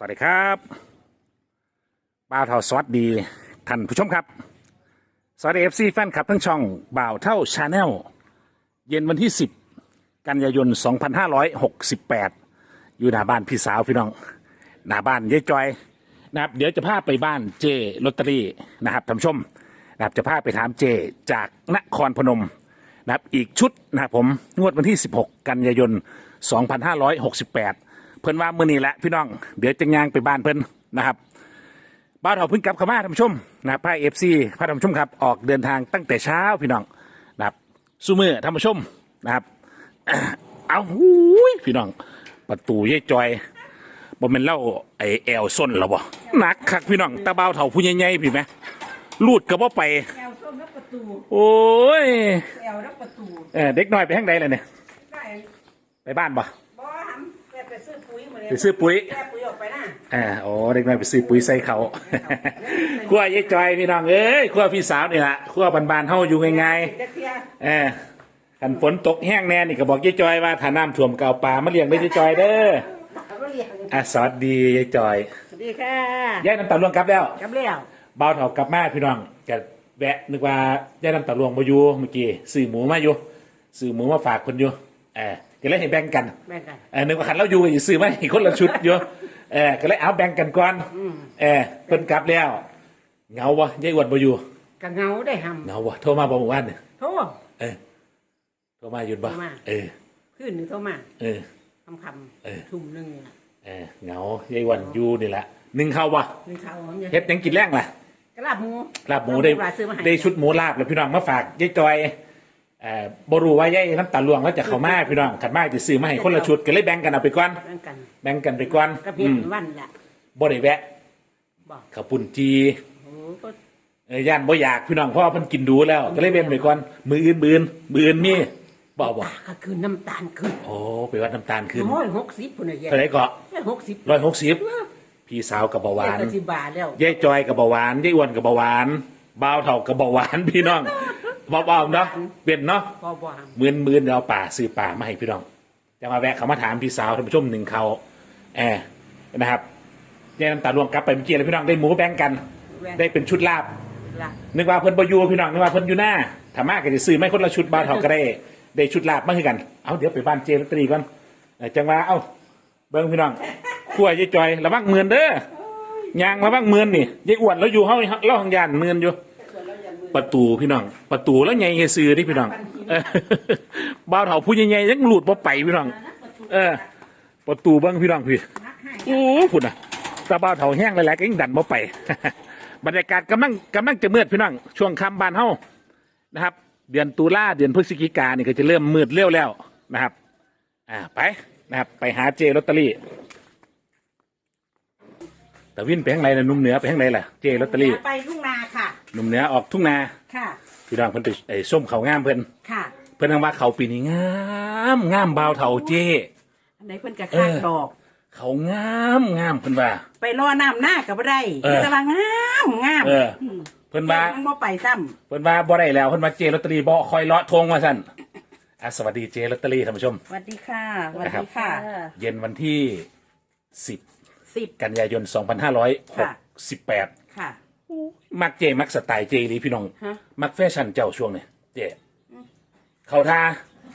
สวัสดีครับบ่าวเท่าสวัสดีท่านผู้ชมครับ สวัสดีเอฟซีแฟนคลับทั้งช่องบ่าวเท่าชาแนลเย็นวันที่ 10 กันยายน 2568 อยู่หน้าบ้านพี่สาวพี่น้องหน้าบ้านยายจอยนะครับเดี๋ยวจะพาไปบ้านเจลอตเตอรี่นะครับท่านผู้ชมนะครับจะพาไปถามเจจากนครพนมนะครับอีกชุดนะครับผมงวดวันที่ 16 กันยายน 2568 เพิ่นว่ามื้อนี้แหละพี่น้อง เดี๋ยวจะย่างไปบ้านเพิ่นนะครับบ้านเราเพิ่งกลับเข้ามาท่านผู้ชมนะครับพาเอฟซีพาท่านผู้ชมครับออกเดินทางตั้งแต่เช้าพี่น้องนะครับสู้มือท่านผู้ชมนะครับ เอาหูยพี่น้อง ประตูเย่จอยบ่แม่นเล่าไอแอลส้นหรอบ่หนักคักพี่น้องตาเบาวเถ่าผู้ใหญ่ๆพี่ไหมลูดก็บ่ไปแอลส้มแล้วประตูโอ้ยแอลแล้วประตูเออเด็กน้อยไปทางใดเลยเนี่ยได้ไปบ้านบ่ ไปซื้อปุ๋ย แก้ปุ๋ยออกไปนะอ่าโอ้เด็กน้อยไปซื้อปุ๋ยใส่เขา ขั้วเย่จอยพี่น้องเอ้ยขั้วพี่สาวนี่แหละขั้วบานๆเฮาอยู่ง่ายๆ เด็กเทียเออขันฝนตกแห้งแน่นี่ก็บอกยายจอยว่าถ้าน้ำท่วมเก่าปลามาเลี้ยงได้ยายจอยเด้อเอาก็เรียกอะสวัสดียายจอยสวัสดีค่ะยายน้ำตาลวงกลับแล้วกับเลี้ยวเบาเถากลับมาพี่น้องจะแวะนึกว่ายายน้ำตาลวงมาอยู่เมื่อกี้ซื้อหมูมาอยู่ซื้อหมูมาฝากคนอยู่เออ ก็เลยให้แบ่งกันแม่กันเออนึกว่าขันเราอยู่อีซื้อมาให้คนละชุดอยู่เออก็เลยเอาแบ่งกันก่อนเออเพิ่นกลับแล้วเหงาวะยายอ้วนบ่อยู่กับเงาได้ทเหงาวะโทรมาบอกว่าเนี่ยำโทษ เออโทรมาหยุดบ่โทรมา เออขึ้นหนึ่งโทรมาเออ คำคเออำทุ่มหนึ่งนี่ล่ะเออเหงายายวันอยู่นี่แหละหนึ่งเข้าวะหนึ่งเขาหอมยังเฮ็ดหยังกินแรงล่ะกระลาบหมูลาบหมูได้ลาบซื้อมาให้ได้ชุดหมูลาบแล้วพี่น้องมาฝากยายจอย เอ่อบรูว่ายายน้ำตาลวงแล้วจะเข้ามาพี่น้องขัดมาจะซื้อมาให้คนละชุดก็เลยแบ่งกันเอาไปก่อนแม่กันแบ่งกันไปก่อนกระเพอืชมรวันละบ่ได้แวะบอกข้าวปุ่นจีโอ้ก็เอ้ยย่านบ่อยากพี่น้องเพราะว่าเพิ่นกินดูแล้ว ก็เลยเว้นไปก่อนมืออื่นมืออื่นมืออื่นมีบ่บ่ตาก็คือน้ำตาลขึ้นโอ้ไปวัดน้ำตาลขึ้นโอ้ยหกสิบพุ่นน่ะแย่เท่าไหร่ก็แค่หกสิบร้อยหกสิบพี่สาวกับเบาหวานแค่สิบบาทแล้วยายจอยกับเบาหวานยายอ้วนกับเบาหวานบ่าวเท่ากับเบาหวานพี่น้อง เบาๆเนาะเป็นเนาะพอบ่ทหมื่นหมื่นเราป่าซื้อป่ามาให้พี่น้องจะมาแวะเขามาถามพี่สาวท่านผู้ชมหนึ่งเขาแอร์นะครับยายน้ำตาลวงกลับไปเมื่อกี้เลยพี่น้องได้หมูแบ่งกันำแว่นได้เป็นชุดลาบ ละนึกว่าเพิ่นบอยูพี่น้องนึกว่าเพิ่นอยู่หน้าถามมากก็จะซื้อไม่คนละชุดบ้านเขาก็ได้ได้ชุดลาบมาคือกัน เอาเดี๋ยวไปบ้านเจลอตเตอรี่ก่อนเอ้ยจังว่าเอ้าเบิ้งพี่น้องขั้วยายจอยระวังเมือนเด้อยางระวังเมือนนี่ยายอ้วนแล้วอยู่เฮาเล่าห้องยานเมือนอยู่ ประตูพี่น้อง ประตูแล้วใหญ่ซื้อดิพี่น้องเออบ้าวเถาผู้ใหญ่ๆยังหลุดบ่ไปพี่น้อง เออ ประตูบิ้งพี่น้องพี่โอ้พุ่นะตาบ้าวเถาแห้งหลายๆก็ยังดันบ่ไป บรรยากาศกำลังกำลังจะมืดพี่น้อง ช่วงค่ำบ้านเฮานะครับ เดือนตุลาเดือนพฤศจิกานี่ก็จะเริ่มมืดเร็วแล้วนะครับ อ่าไปนะครับ ไปหาเจลอตเตอรี่ แต่วินไปทางไหนล่ะหนุ่มเหนือไปทางไหนล่ะเจลอตเตอรี่ไปทุ่งนาค่ะ หนุ่มเหนือออกทุ่งนาค่ะพี่น้องเพิ่นไปไอ้ส้มเขาวงามเพิ่นค่ะ เพิ่นทางว่าเขาปีนี้งามงามบาวเท่าเจ อันไหนเพิ่นกระเอคาดอดอก เขางามงามเพิ่นว่า ไปรอน้ำหน้ากับบ่ได้เออแต่ว่างามงามเออ เพิ่นว่า ยังบ่ไปซ้เพิ่นว่าบ่ได้แล้วเพิ่นว่าเจลอตเตอรี่บ่คอยเลาะทงว่าซั่นอะสวัสดีเจลอตเตอรี่ท่านผู้ชมำสวัสดีค่ะสวัสนะครับดีค่ะ เย็นวันที่ 10 สิบกันยายน 2568 ค่ะ มักเจ มักสไตล์เจดีพี่น้อง ฮะ มักแฟชั่นเจ้าช่วงนี้เจเขาท่า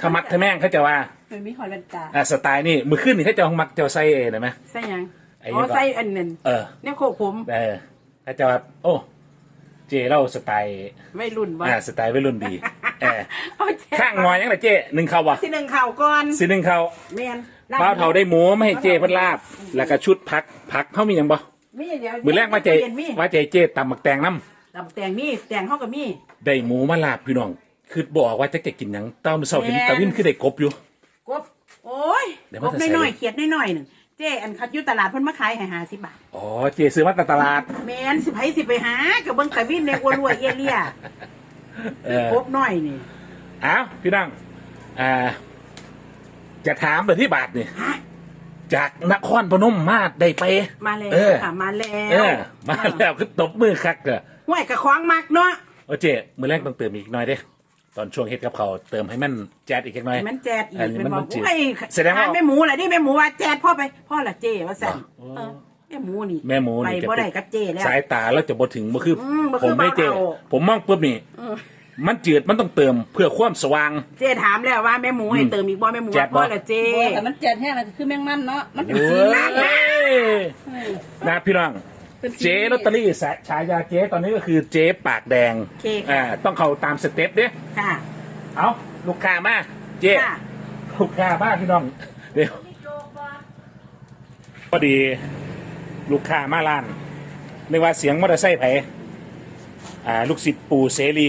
ถ้ามักถ้าแม่งเขาจะว่ามันมีหอยแว่นตาอะสไตล์นี่มือขึ้นนี่เขาจะมักเจ้าใส่เองนะไหม ใส่หยังไอ้อ๋อนี่ก็ใส่อันนั้นเออ เนี่ยโคกผมเออเขาจะว่าโอ้ เจเล่าสไตล์ไม่รุ่นบ่อ่าสไตล์วัยรุ่นดีเออเอาเจ๊ข้างงอยยังไงเจหนึ่งเขาวะสิหนึ่งข่าวก่อนสิหนึ่งเขา แม่น เป้าเท่าได้หมูไม่ให้เจเพันลาบ แล้วก็ชุดพักพักเขามีอย่างบ่มีเดี๋ยวมือแรกว่าเจเย็นมีว่าเจเจตำหมักแตงน้ตำแตงมีแตงเฮาก็มีำได้หมูมาลาบพี่น้องคือบอกว่าจะจะกินหยังตอนเช้าเห็นแม่นตะวินคือได้กบอยู่ กบ โอ้ยเดี๋ยวกมันบจะใส่ น้อยๆเขียดน้อยๆหนึ่งเจ๊อันคัดอยู่ตลาดเพิ่นมาขายให้หาสิบบาทอ๋อเจซื้อมาจากตลาด แม่นสิไผสิไปหากับเบิ่งตะวินในอัวรวยเอเลียเออ กบน้อยนี่ อ้าวพี่น้องอ่า จะถามเลยที่บาทนี่ฮะจากนครพนมมาได้ไป มาแล้วเออค่ะมาแล้เอวอมาแล้วคือตบมือคักเกอห้วยกะควางมักเนาะโอเจมือแรกต้องเติมอีกหน่อยเด้ ตอนช่วงเฮ็ดกับเขาวเติมให้มันแจ๊ดอีกจักหน่อยให้มันแจดอีกอันนี้เป็นมันบอมักนจืดโอ้ยแสดงว่าทนแม่หมูล่ะนี่แม่หมูว่าแจดพ่อไปพ่อละเจ๊ว่าสั่นโอ้เออแม่หมูนี่แม่หมูไปนี่จะบ่เป็นได้กับเจแล้ว สายตาแล้วจะบ่ถึงบ่คืออมบ่ผคือมไม่เจ เบาเท่าผมมองปุ๊บนี่ มันจืดมันต้องเติมเพื่อความสว่าง เจถามแล้วว่าแม่หมูให้เติมอีกบ่แม่หมูแจ๊ดบ่บ่ละเจโอ้แต่มันเจ็ดแห้งนะคือแมงมันเนาะมันเป็นโอ้สียนั่นนะนะพี่น้อง เป็นสีเจ๊ลอตเตอรี่สะฉายาเจ๊ตอนนี้ก็คือเจ๊ปากแดงโอเคค่ะ อ่าต้องเข้าตามสเต็ปเด้ค่ะเอาลูกค้ามาเจ๊ค่ะลูกค้ามาพี่น้องเดี๋ยวพอดี ลูกค้ามาร้านนึกว่าเสียงมอเตอร์ไซค์ไผอ่าลูกศิษย์ปู่เสรี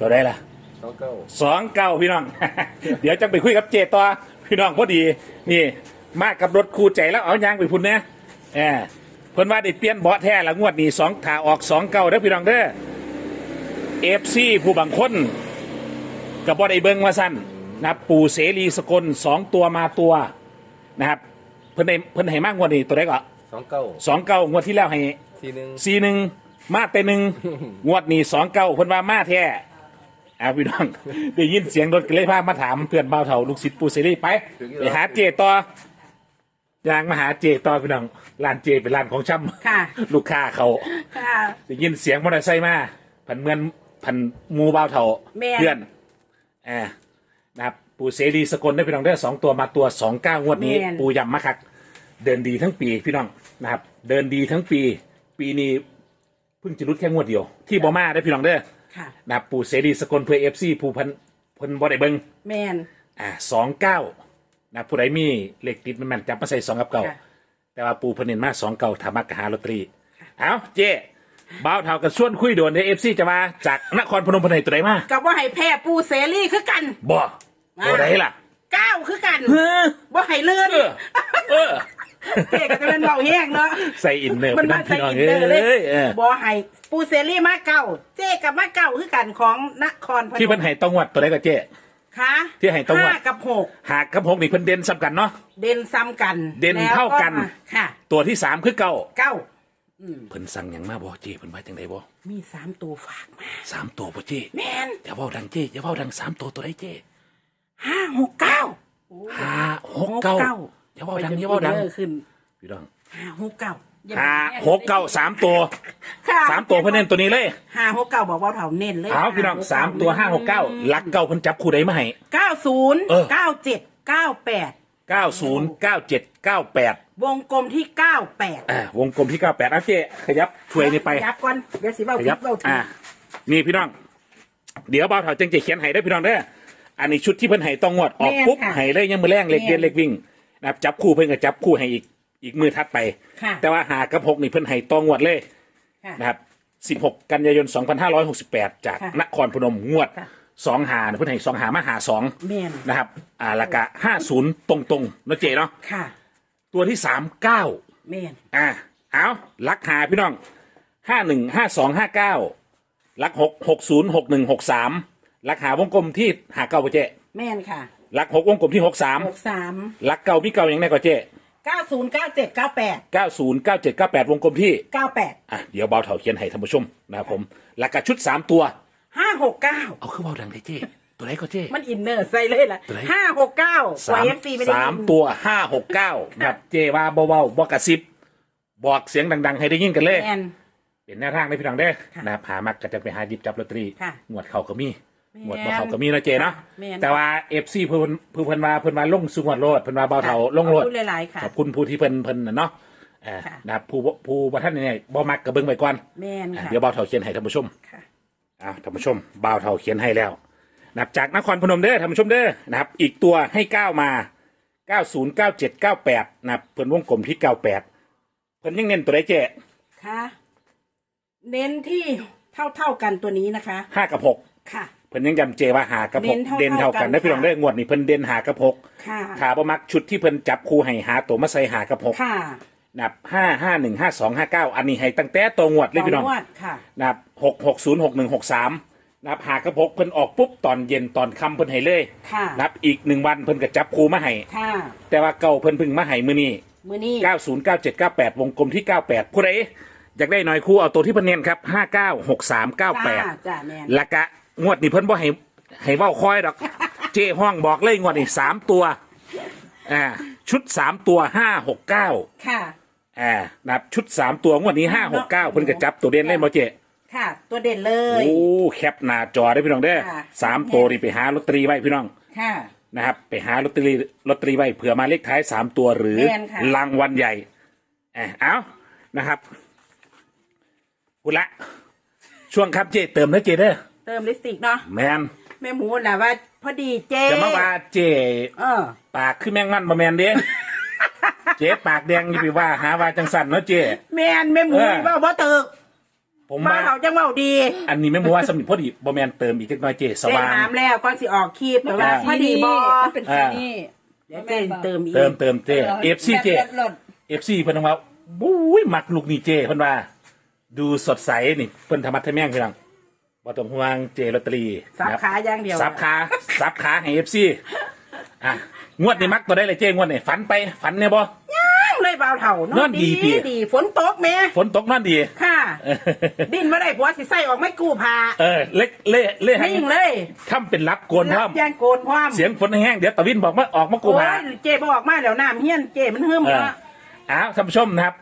ตัวได้ล่ะสองเก้าสองเก้าพี่น้อง เดี๋ยวจะไปคุยกับเจต่อพี่น้องพอดี นี่ มากับรถคู่ใจแล้วเอายางไปพุ่นเนี่ยเออเพิ่นว่าได้เปลี่ยนเบาะแท้ละงวดนี้สองถาออกสองเก้าเด้อพี่น้องเด้อเอฟซีผู้บางคนกับบ่ได้เบิ่งว่าสั้นนะครับปู่เสรีสกลสองตัวมาตัวนะครับ เพิ่นได้เพิ่นให้มากงวดนี้ตัวได้ก็สองเก้าสองเก้างวดที่แล้วให้ทีหนึ่งสีหนึ่งมาแต่หนึ่งงวดนี้สองเก้าเพิ่นว่ามาแท้ เอาพี่น้อง ได้ยินเสียงรถก็เลยพามาถามเพื่อนเบาวเฒ่าลูกศิษย์ปูเสรีไปไปหาเจต่อยางมาหาเจต่อพี่น้องร้านเจเป็นร้านของช่ำค่ะลูกค้าเขาค่ะ ได้ยินเสียงมอเตอร์ไซค์มาพันเหมือนพันหมูเบาวเฒ่าแม่น เพื่อนอ่านะครับปูเสรีสกลได้พี่น้องได้อสองตัวมาตัวสองเก้างวดนี้ปูยำมาคักเดินดีทั้งปีพี่น้องนะครับ เดินดีทั้งปี ปีนี้เพิ่งจะรุดแค่งวดเดียว ที่บอมาได้อพี่น้องเด้อ ค่ะ นะครับปู่เสรีสกลเพื่อเอฟซีผู้พันเพิ่นบ่ได้เบิ่งแมน อ่าสองเก้านะผู้ใดมีเลขติดมันแม่นจับมาใส่สองกับเก่าค่ะ แต่ว่าปู่เพิ่นเน้นมาสองเก่าถามักกะหาลอตเตอรี่เอาเจ๊บ่าวเท่ากับส่วนคุยโดนในเอฟซีจะมาจากนครพนมพนไหนตัวใดมากับว่าให้แพ้ปูเสรีคือกันบ่ตัวใดล่ะก้าวคือกันเฮ้อว่าให้เลื่อนเออเออ เจ๊ก็จะเป็นเบาแห้งเนาะใส่อินเนอร์มันไปมานั่งใส่พี่น้องอินเนอร์เลยเอ้ยเออบ่ให้ปูเสรีมาเก่า เจ๊กับมาเก่าคือกันของนครพนมที่เพิ่นให้ต้องวัดตัวใดก็เจ๊ค่ะที่ให้ต้องวัดห้ากับหกหากกับหกนี่เพิ่นเด่นซ้ำกันเนาะเด่นซ้ำกัน เด่นเท่ากันแล้วมาค่ะ ตัวที่สามคือเก่าเก้าเพิ่นสั่งหยังมาบ่เจ้เพิ่นว่าจังไดบ่มีสามตัวฝากมาสามตัวบ่เจ้แมนอย่าเว้าดังเจ้อย่าเว้าดังสามตัวตัวใดเจ้ห้าหกเก้าห้าหกเก้า อย่าเว้าดังอย่าเว้าดังไปจนขึ้นพี่น้องห้าหกเก้าห้าหกเก้าสามตัวค่ะสามตัวเพิ่นเน้นตัวนี้เลยห้าหกเก้าบอกว่าเท่าเน้นเลยเอาพี่น้องสามตัวห้าหกเก้าลักเก้าเพิ่นจับคู่ใดมาให้เก้าศูนย์เออเก้าเจ็ดเก้าแปดเก้าศูนย์เก้าเจ็ดเก้าแปดวงกลมที่เก้าแปดอ่าวงกลมที่เก้าแปดเอาเจ้ขยับถ้วยนี่ไปยับก่อนเดี๋ยวสิเบ้าขผิยัดบเบ้าถูอ่ากนี่พี่น้อง เดี๋ยวบ่าวเถาจึงจะเขียนให้ได้อพี่น้องเด้ออันนี้ชุดที่เพิ่นให้ต้องงวดออกปุ๊บให้เลยยังมือแรงเล็กเดียนเล็กวิ่ง นะครับจับคู่เพิ่นก็จับคู่ให้อีกอีกมือทัดไป ค่ะ แต่ว่าหากับหกนี่เพิ่นให้ต้องงวดเลยค่ะ นะครับ16กันยายน2568จากค่ะนครพนมงวดค่ะ สองหาเพิ่นให้สองหามาหาสองแม่นนะครับอ่าและกะ50ตรงๆนะเจเนาะค่ะตัวที่3 9แม่นอ่าเอาลักหาพี่น้องห้าหนึ่งห้าสองห้าเก้าลักหกหกศูนย์หกหนึ่งหกสามลักหาวงกลมที่หาเก้าปะเจแม่นค่ะ ลักหกวงกลมที่หกสามหกสามลักเก้ามีเก้าอย่างไรก็เจเก้าศูนย์เก้าเจ็ดเก้าแปดเก้าศูนย์เก้าเจ็ดเก้าแปดวงกลมที่เก้าแปดอะเดี๋ยวเบาเถาเขียนให้ท่านผู้ชมนะครับผมลักกะชุดสามตัวห้าหกเก้าเอาคือเบาดังเลยเจตัวไหนก็เจมันอินเนอร์ใส่เลยล่ะไหน ห้าหกเก้าสามเอฟซีไม่ได้สามยินตัวห้าหกเก้าแบบเจว่าเบาๆบอกกระซิบบอกเสียงดัง ๆ ให้ได้ยินกันเลยแม่นเป็นแนวทางในพี่น้องเด้อค่ะนะครับหามักก็จะไปหาหยิบจับลอตเตอรี่ค่ะ งวดเขาก็มี แม่นงวดบ่เขาก็มีนะเจเนาะแม่น แต่ว่าเอฟซีเพิ่นเพิ่นเพิ่นมาเพิ่นมาลงสุงวดโลดเพิ่นมาเบาเทาลงโลดขอบคุณหลายๆค่ะ ขอบคุณผู้ที่เพิ่นเพิ่นน่ะเนาะเอ่อค่ะ นะครับผู้ผู้บ่ท่านเนี่ยบ่มักก็เบิ่งไว้ก่อนแม่นอะค่ะเดี๋ยวเบาเทาเขียนให้ท่านผู้ชม ค่ะ อ่าท่านผู้ชมเบาเทาเขียนให้แล้วนะครับจากนครพนมเด้อท่านผู้ชมเด้อนะครับ อีกตัวให้ก้าวมา90 97 98นะครับเพิ่นวงกลมที่98เพิ่นยังเน้นตัวใดเจค่ะ เน้นที่เท่าเท่าๆกันตัวนี้นะคะ5กับ6ค่ะ เพิ่นยังย้ำเจว่าหากับหกเด่เด่นนเท่าเท่ากักันนได้พี่น้องค่ะได้องวดนี่เพิ่นเด่นหากับหกค่ะขาบ่มักชุดที่เพิ่นจับคู่ให้หาตัวมาใส่หากับหกค่ะนับห้าห้าหนึ่งห้าสองห้าเก้าอันนี้ให้ตั้งแต่ตัวงวดเลยพี่น้องต่งวดค่ะนับหกหกศูนย์หกหนึ่งหกสามนับหากับหกเพิ่นออกปุ๊บตอนเย็นตอนค่ำเพิ่นให้เลยค่ะนับอีกหนึ่งวันเพิ่นก็จับคู่มาให้ค่ะแต่ว่าเก่าเพิ่นเพึ่งมาให้มื้อนี้มือนี้เก้าศูนย์เก้าเจ็ดเก้าแปดวงกลมที่เก้าแปดผู้ใดอยากได้หน่อยคู่เอาตัวที่เพิ่นเน้นครับห้าเก้าหกสามเก้าแปดจ้าจ้าแม่นและกะ งวดนี้เพิ่นบ่ให้ให้เว้าคอยดอก เจ้ห้องบอกเลยงวดนี้สามตัวอ่าชุดสามตัวห้าหกเก้าค่ะ อ่านะครับชุดสามตัวงวดนี้ห้าหกเก้าเพิ่นก็จับตัวเด่นเล่นบ่เจค่ะ ตัวเด่นเลยโอ้แคปหน้าจอได้พี่น้องเด้อค่ะ สามตัวนี่ไปหาลอตเตอรี่ไว้พี่น้อง ค่ะ นะครับไปหาลอตเตอรี่ลอตเตอรี่ไว้เผื่อมาเลขท้ายสามตัวหรือแม่นค่ะ รางวัลใหญ่อะเอานะครับกุละ ช่วงครับเจเติมนะเจเด้อ เติมลิปสติกเนาะแมนแม่หมูน่ะว่า พอดีเจ๊จะมาว่าเจเออ ปากคือแมงมันบ่แมนเด้เจปากแดงอย่าไปว่าหาว่าจังสันเนาะเจแม่นแม่หมูเออ ว่าบ่ตึกผมมาว่าเขาจังเว้าดีอันนี้ไม่มัวาสมิพอดีบ่แมนเติมอีกจักหน่อยเจสเจ๊ว่าง ถามแล้วก่อนสิออกคลิปแต่ว่าอ่าพอดีบ่มันเป็นสีนี่เดี๋ยวเจ๊เติมอีกเติมเติมเจเอฟซีเจแบตหลดเอฟซีเพิ่นว่าบุ้ยมักลูกนี่เจเพิ่นว่า ดูสดใสนี่เพิ่นธรรมะทะแม่งพี่น้อง บ่ต้องห่วงเจลอตเตอรี่สับนะครับขาอย่างเดียวสับขาสับขาให้เอฟซีอะงวดนี้มักตัวได้เลยเจงวดนี้ฝันไปฝันเนี่ยบ่ยังเลยเบาเถ่านอนดีติดีฝนตกแม่ฝนตกนอนดี ค่ะ ดิ้นมาได้ผัวสิใส่ออกไม่กู้พาเออเล็กเล่เล่ให้นิ่งเลยทำเป็นรับโกนพร้อมรับย่างโกนพร้อมเสียงฝนแห้งๆเดี๋ยวตะวินบอกว่าออกมากูโอ้พายเจ๊บอกมาแล้วน้ำเฮี้ยนเจ๊มันเฮิ่มเออเนาะอ้าวท่านผู้ชมนะครับ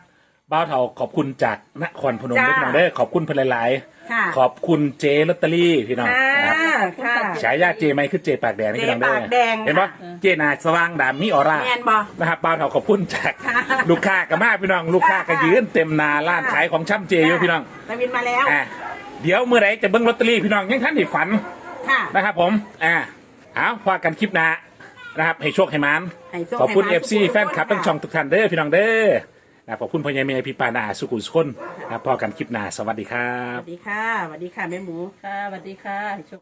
บ่าวเถาขอบคุณจากนครพนมจ้าด้วยพี่น้องเด้อขอบคุณเพิ่นหลาย ค่ะๆขอบคุณเจลอตเตอรี่พี่น้องค่ะนะครับค่ะ ฉายาเจไหมคือเจปากแดงนี่พี่น้องเด้อเจปากแดง เห็นปะเจหนาสว่างดำมีออร่า แม่นบ่นะครับบ่าวเถาขอบคุณจากค่ะลูกค้ากับมาพี่น้อง ลูกค้าก็ยืนเต็มหนาร้านขายของช่ำเจอยู่พี่น้องตะวินมาแล้ว อ่าเดี๋ยวเมื่อไหรจะเบิ้งลอตเตอรี่พี่น้องยังท่านได้ฝันค่ะ นะครับผมอ่าเอาพากันคลิปหน้านะครับให้โชคให้มานให้โชคขอบคุณให้เอมานฟซีทุกคนแฟนคลับค่ะ ทั้งช่องทุกท่านเด้อพี่น้องเด้อ นะขอบคุณพญาเมย์พี่ปานาสุขุสุคนนะพอกันคลิปหน้าสวัสดีครัสบ วัสดีค่ะสวัสดีค่ะแม่หมู ค่ะสวัสดีค่ะ